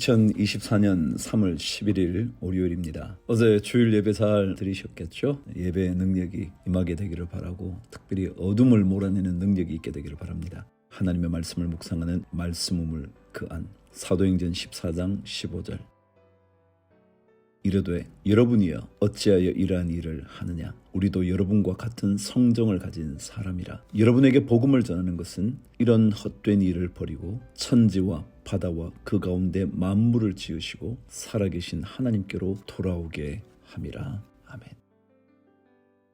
2024년 3월 11일 월요일입니다. 어제 주일 예배 잘 들으셨겠죠? 예배의 능력이 임하게 되기를 바라고 특별히 어둠을 몰아내는 능력이 있게 되기를 바랍니다. 하나님의 말씀을 묵상하는 말씀 우물 그 안 사도행전 14장 15절 이르되 여러분이여 어찌하여 이러한 일을 하느냐? 우리도 여러분과 같은 성정을 가진 사람이라. 여러분에게 복음을 전하는 것은 이런 헛된 일을 버리고 천지와 바다와 그 가운데 만물을 지으시고 살아계신 하나님께로 돌아오게 함이라. 아멘.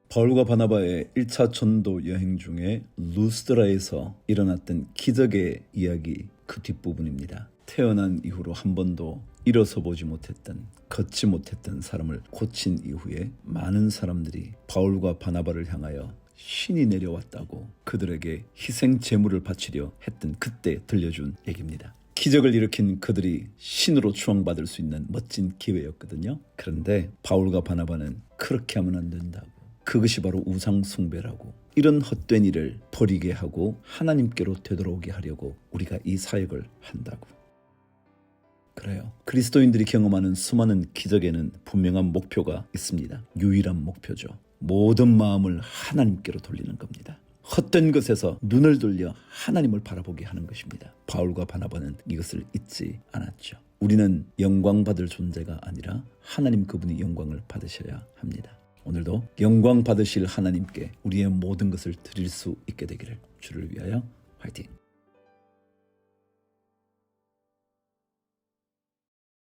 바울과 바나바의 1차 전도 여행 중에 루스드라에서 일어났던 기적의 이야기 그 뒷부분입니다. 태어난 이후로 한 번도 일어서 보지 못했던 걷지 못했던 사람을 고친 이후에 많은 사람들이 바울과 바나바를 향하여 신이 내려왔다고 그들에게 희생 제물을 바치려 했던 그때 들려준 얘기입니다. 기적을 일으킨 그들이 신으로 추앙받을 수 있는 멋진 기회였거든요. 그런데 바울과 바나바는 그렇게 하면 안 된다고. 그것이 바로 우상 숭배라고. 이런 헛된 일을 버리게 하고 하나님께로 되돌아오게 하려고 우리가 이 사역을 한다고. 그래요. 그리스도인들이 경험하는 수많은 기적에는 분명한 목표가 있습니다. 유일한 목표죠. 모든 마음을 하나님께로 돌리는 겁니다. 헛된 것에서 눈을 돌려 하나님을 바라보게 하는 것입니다. 바울과 바나바는 이것을 잊지 않았죠. 우리는 영광 받을 존재가 아니라 하나님 그분이 영광을 받으셔야 합니다. 오늘도 영광 받으실 하나님께 우리의 모든 것을 드릴 수 있게 되기를 주를 위하여 화이팅!